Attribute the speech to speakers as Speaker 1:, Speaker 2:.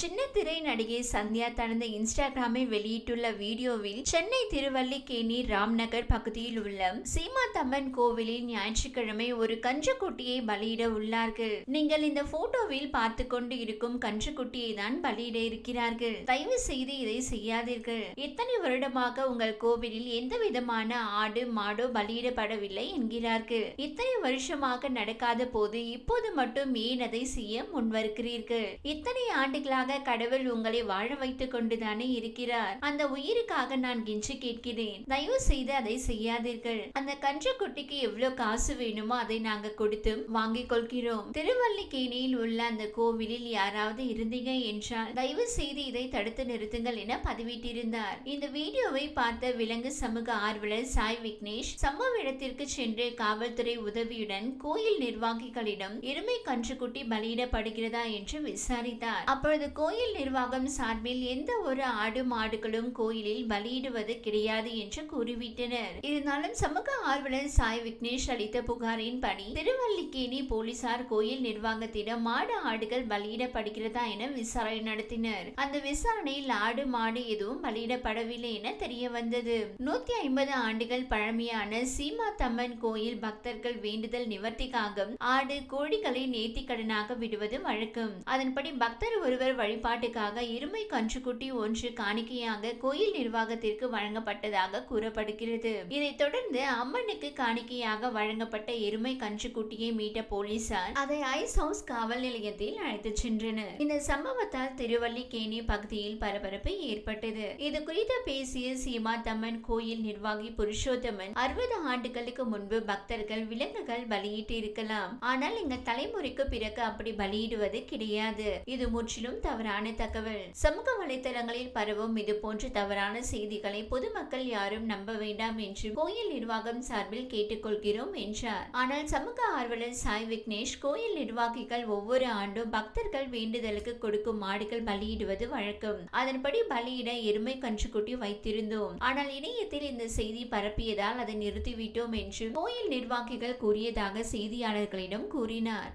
Speaker 1: சின்ன திரை நடிகை சந்தியா தனது இன்ஸ்டாகிராமில் வெளியிட்டுள்ள வீடியோவில் சென்னை திருவல்லிக்கேணி ராம்நகர் பகுதியில் உள்ள சீமாத்தம்மன் கோவிலில் ஞாயிற்றுக்கிழமை ஒரு கன்றுக்குட்டியை பலியிட உள்ளார்கள். நீங்கள் இந்த போட்டோவில் பார்த்து கொண்டு இருக்கும் கன்றுக்குட்டியை தான் பலியிட இருக்கிறார்கள். தயவு செய்து இதை செய்யாதீர்கள். இத்தனை வருடமாக உங்கள் கோவிலில் எந்த விதமான ஆடு மாடோ பலியிடப்படவில்லை என்கிறார்கள். இத்தனை வருஷமாக நடக்காத போது இப்போது மட்டும் ஏன் அதை செய்ய முன்வருக்கிறீர்கள் இத்தனை ஆண்டுகளாக உயிருக்காக கடவுள் உங்களை வாழ வைத்துக் கொண்டுதானே இருக்கிறார். அந்த உயிருக்காக நான் கெஞ்சி கேட்கிறேன். தயவு செய்து அதை செய்யாதீர்கள். அந்த கன்று குட்டிக்கு எவ்வளவு காசு வேணுமோ அதை நாங்க கொடுத்து வாங்கிக் கொள்கிறோம். திருவல்லிக்கேணியில் உள்ள அந்த கோவிலில் யாராவது இருந்தீங்க என்றால் தயவு செய்து இதை தடுத்து நிறுத்துங்கள் என பதிவிட்டிருந்தார். இந்த வீடியோவை பார்த்த விலங்கு சமூக ஆர்வலர் சாய் விக்னேஷ் சம்பவ இடத்திற்கு சென்று காவல்துறை உதவியுடன் கோயில் நிர்வாகிகளிடம் எருமை கன்றுக்குட்டி பலியிடப்படுகிறதா? என்று விசாரித்தார். அப்பொழுது கோயில் நிர்வாகம் சார்பில் எந்த ஒரு ஆடு மாடுகளும் கோயிலில் பலியிடுவது கிடையாது என்று கூறிவிட்டனர். இருந்தாலும் சமூக ஆர்வலர் சாய் விக்னேஷ் அளித்த புகாரின் படி திருவல்லிக்கேணி போலீசார் கோயில் நிர்வாகத்திடம் மாடு ஆடுகள் பலியிடப்படுகிறதா என விசாரணை நடத்தினர். அந்த விசாரணையில் ஆடு மாடு எதுவும் பலியிடப்படவில்லை என தெரிய வந்தது நூத்தி ஐம்பது ஆண்டுகள் பழமையான சீமா தம்மன் கோயில் பக்தர்கள் வேண்டுதல் நிவர்த்திக்காக ஆடு கோழிகளை நேர்த்திக்கடனாக விடுவது வழக்கம். அதன்படி பக்தர் ஒருவர் வழிபாட்டுக்காக இருமை கன்றுக்குட்டி ஒன்று காணிக்கையாக கோயில் நிர்வாகத்திற்கு வழங்கப்பட்டதாக கூறப்படுகிறது. இதைத் தொடர்ந்து அம்மனுக்கு காணிக்கையாக வழங்கப்பட்ட எருமை கன்றுக்குட்டியை மீட்ட போலீசார் அதை ஐஸ் ஹவுஸ் காவல் நிலையத்தில் அழைத்துச் சென்றனர். இந்த சம்பவத்தால் திருவல்லிக்கேணி பகுதியில் பரபரப்பு ஏற்பட்டது. இது குறித்து பேசிய சீமா தம்மன் கோயில் நிர்வாகி புருஷோத்தமன் அறுபது ஆண்டுகளுக்கு முன்பு பக்தர்கள் விலங்குகள் பலியிட்டு இருக்கலாம். ஆனால் எங்க தலைமுறைக்கு பிறகு அப்படி பலியிடுவது கிடையாது. இது முற்றிலும் தவறான தகவல். சமூக வலைதளங்களில் பரவும் இது போன்ற தவறான செய்திகளை பொதுமக்கள் யாரும் நம்ப வேண்டாம் என்று கோயில் நிர்வாகம் சார்பில் கேட்டுக்கொள்கிறோம் என்றார். ஆனால் சமூக ஆர்வலர் சாய் விக்னேஷ் கோயில் நிர்வாகிகள் ஒவ்வொரு ஆண்டும் பக்தர்கள் வேண்டுதலுக்கு கொடுக்கும் மாடுகள் பலியிடுவது வழக்கம். அதன்படி பலியிட எருமை கன்றுக்குட்டி வைத்திருந்தோம். ஆனால் இணையத்தில் இந்த செய்தி பரப்பியதால் அதை நிறுத்திவிட்டோம் என்று கோயில் நிர்வாகிகள் கூறியதாக செய்தியாளர்களிடம் கூறினார்.